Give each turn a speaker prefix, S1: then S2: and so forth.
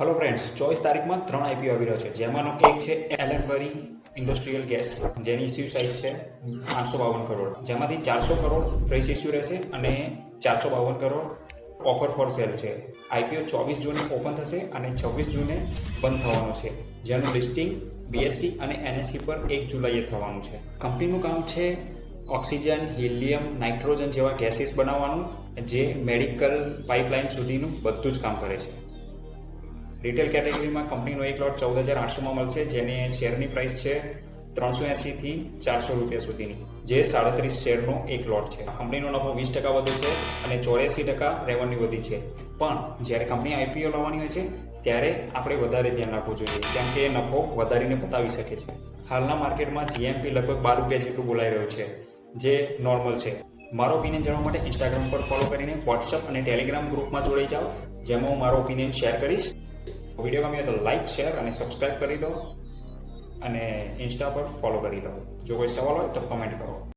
S1: Hello friends ચોવીસ તારીખમાં ત્રણ આઈપીઓ આવી રહ્યો છે. જેમાંનો એક છે એલનબરી ઇન્ડસ્ટ્રીયલ ગેસ જેની ઇસ્યુ સાઇઝ છે પાંચસો બાવન કરોડ. જેમાંથી ચારસો કરોડ ફ્રેશ ઇસ્યુ રહેશે અને ચારસો બાવન કરોડ ઓફર ફોર સેલ છે. આઈપીઓ ચોવીસ જૂને ઓપન થશે અને છવ્વીસ જૂને બંધ થવાનું છે. જેનું લિસ્ટિંગ બીએસસી અને એનએસસી પર એક જુલાઈએ થવાનું છે. કંપનીનું કામ છે ઓક્સિજન, હિલિયમ, નાઇટ્રોજન જેવા ગેસીસ બનાવવાનું, જે મેડિકલ પાઇપલાઇન સુધીનું બધું જ કામ કરે છે. રિટેલ કેટેગરીમાં કંપનીનો એક લોટ ચૌદ હજાર આઠસોમાં મળશે, જેની શેરની પ્રાઇસ છે ત્રણસો એંસીથી ચારસો રૂપિયા સુધીની, જે સાડત્રીસ શેરનો એક લોટ છે. કંપનીનો નફો વીસ ટકા વધુ છે અને ચોર્યાસી ટકા રેવન્યુ વધી છે. પણ જ્યારે કંપની આઈપીઓ લાવવાની હોય છે, ત્યારે આપણે વધારે ધ્યાન રાખવું જોઈએ, કેમ કે એ નફો વધારીને પતાવી શકે છે. હાલના માર્કેટમાં જીએમપી લગભગ બાર રૂપિયા જેટલું બોલાઈ રહ્યું છે, જે નોર્મલ છે. મારો ઓપિનિયન જાણવા માટે ઇન્સ્ટાગ્રામ પર ફોલો કરીને વોટ્સઅપ અને ટેલિગ્રામ ગ્રુપમાં જોડાઈ જાઓ, જેમાં હું મારો ઓપિનિયન શેર કરીશ. વીડિયો ગમ્યો તો લાઇક શેર અને સબસ્ક્રાઈબ કરી દો. અને ઇન્સ્ટા પર ફોલો કરી દો. જો કોઈ સવાલ હોય તો કમેન્ટ કરો.